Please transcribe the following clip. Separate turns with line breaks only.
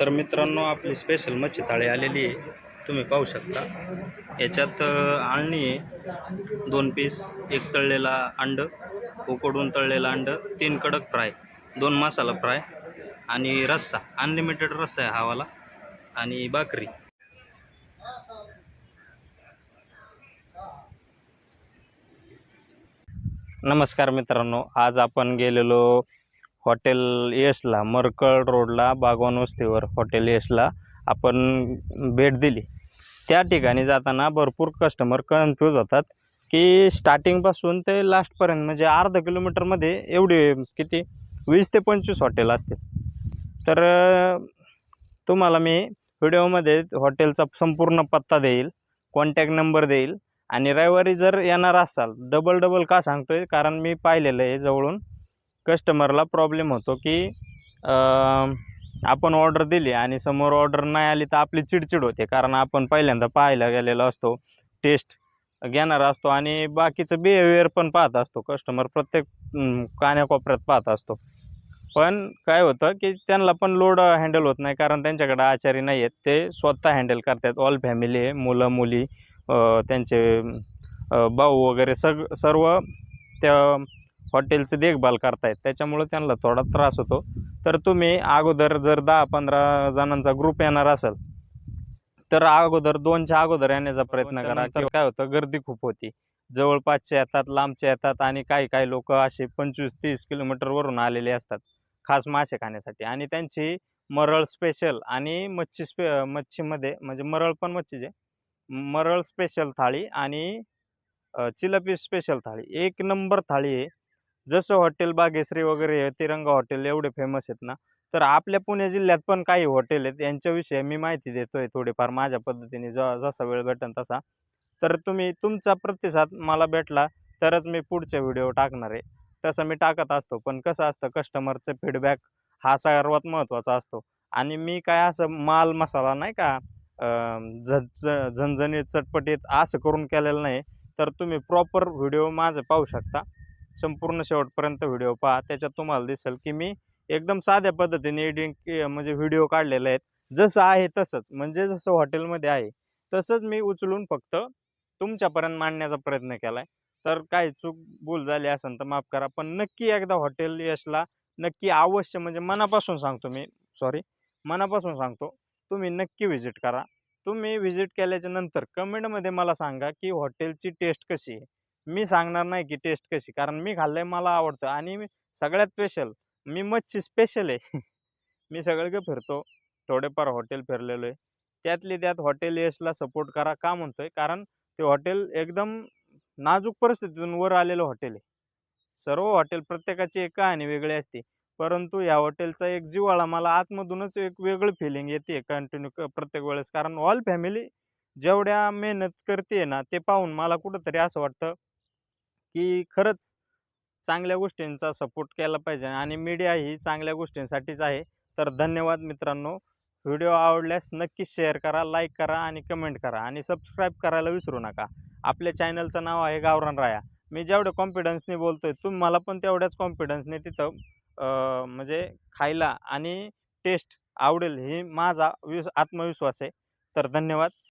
तर मित्रांनो आपली स्पेशल मच्छी थाळी आलेली आहे. तुम्ही पाहू शकता. याच्यात अ, आळणी आहे. दोन पीस एक तळलेला अंड उकडून तळलेला अंड तीन कडक फ्राय दोन मसाला फ्राय आणि रस्सा अनलिमिटेड रस्सा आहे हावाला आणि भाकरी. नमस्कार मित्रांनो आज आपण गेलेलो हॉटेल यशला मरकळ रोडला बागवान वस्तीवर हॉटेल यशला आपण भेट दिली. त्या ठिकाणी जाताना भरपूर कस्टमर कन्फ्यूज होतात की स्टार्टिंगपासून ते लास्टपर्यंत म्हणजे अर्धा किलोमीटरमध्ये एवढे किती? वीस ते पंचवीस हॉटेल असते तर तुम्हाला मी व्हिडिओमध्ये हॉटेलचा संपूर्ण पत्ता देईल कॉन्टॅक्ट नंबर देईल आणि रविवारी जर येणार असाल डबल डबल का सांगतो आहे कारण मी पाहिलेलं आहे जवळून. कस्टमरला प्रॉब्लेम होतो की आपण ऑर्डर दिली आणि समोर ऑर्डर नाही आली तर आपली चिडचिड होते. कारण आपण पहिल्यांदा पाहायला गेलेलो असतो टेस्ट घेणार असतो आणि बाकीचं बिहेवियर पण पाहत असतो. कस्टमर प्रत्येक कान्याकोपऱ्यात पाहत असतो. पण काय होतं की त्यांना पण लोड हँडल होत नाही कारण त्यांच्याकडे आचारी नाही आहेत. ते स्वतः हँडल करतात. ऑल फॅमिली आहे मुलं मुली त्यांचे भाऊ वगैरे सग सर्व त्या हॉटेलची देखभाल करतायत त्याच्यामुळं त्यांना थोडा त्रास होतो. तर तुम्ही अगोदर जर दहा पंधरा जणांचा ग्रुप येणार असेल तर अगोदर दोनच्या अगोदर येण्याचा प्रयत्न करा. तर काय होतं गर्दी खूप होती. जवळपासचे येतात लांबचे येतात आणि काही काही लोक असे पंचवीस तीस किलोमीटरवरून आलेले असतात खास मासे खाण्यासाठी. आणि त्यांची मरळ स्पेशल आणि मच्छी स्पे मच्छीमध्ये म्हणजे मरळ पण मच्छीचे मरळ स्पेशल थाळी आणि चिलपी स्पेशल थाळी. एक नंबर थाळी आहे. जसं हॉटेल बागेश्री वगैरे हे तिरंगा हॉटेल एवढे फेमस आहेत ना तर आपल्या पुणे जिल्ह्यात पण काही हॉटेल आहेत यांच्याविषयी मी माहिती देतोय थोडीफार माझ्या पद्धतीने ज जसा वेळ भेटेल तसा. तर तुम्ही तुमचा प्रतिसाद मला भेटला तरच मी पुढचे व्हिडिओ टाकणार आहे. तसं मी टाकत असतो पण कसं असतं कस्टमरचं फीडबॅक हा सर्वात महत्त्वाचा असतो. आणि मी काय असं माल मसाला नाही का झ झणझणीत चटपटीत असं करून केलेलं नाही तर तुम्ही प्रॉपर व्हिडिओ माझं पाहू शकता. संपूर्ण शेवटपर्यंत व्हिडिओ पहा. त्याच्यात तुम्हाला दिसेल की मी एकदम साध्या पद्धतीने एडिंग म्हणजे व्हिडिओ काढलेले आहेत. जसं आहे तसंच म्हणजे जसं हॉटेलमध्ये आहे तसंच मी उचलून फक्त तुमच्यापर्यंत मांडण्याचा प्रयत्न केला आहे तर काय चूक भूल झाली असेल तर माफ करा. पण नक्की एकदा हॉटेल यशला नक्की अवश्य म्हणजे मनापासून सांगतो मी सॉरी मनापासून सांगतो तुम्ही नक्की व्हिजिट करा. तुम्ही व्हिजिट केल्याच्यानंतर कमेंटमध्ये मला सांगा की हॉटेलची टेस्ट कशी आहे? मी सांगणार नाही की टेस्ट कशी कारण मी खाल्लंय मला आवडतं. आणि मी सगळ्यात स्पेशल मी मच्छी स्पेशल आहे. मी सगळीकडे फिरतो थोडेफार हॉटेल फिरलेलो आहे. त्यातली त्यात हॉटेल यशला सपोर्ट करा का म्हणतोय? कारण ते हॉटेल एकदम नाजूक परिस्थितीतून वर आलेलं हॉटेल आहे. सर्व हॉटेल प्रत्येकाची एक कहाणी वेगळी असते. परंतु या हॉटेलचा एक जिव्हाळा मला आतमधूनच एक वेगळं फिलिंग येते कंटिन्यू प्रत्येक वेळेस. कारण ऑल फॅमिली जेवढ्या मेहनत करते ना ते पाहून मला कुठंतरी असं वाटतं की खरंच चांगल्या गोष्टींचा सपोर्ट केला पाहिजे आणि मीडिया ही चांगल्या गोष्टींसाठीच आहे. तर धन्यवाद मित्रांनो. व्हिडिओ आवडल्यास नक्की शेअर करा लाईक करा आणि कमेंट करा आणि सबस्क्राईब करायला विसरू नका. आपल्या चॅनलचं नाव आहे गावरान राया. मी जेवढ्या कॉन्फिडन्सने बोलतोय तुम्ही मला पण तेवढ्याच कॉन्फिडन्सने तिथं म्हणजे खायला आणि टेस्ट आवडेल ही माझा विस आत्मविश्वास आहे. तर धन्यवाद.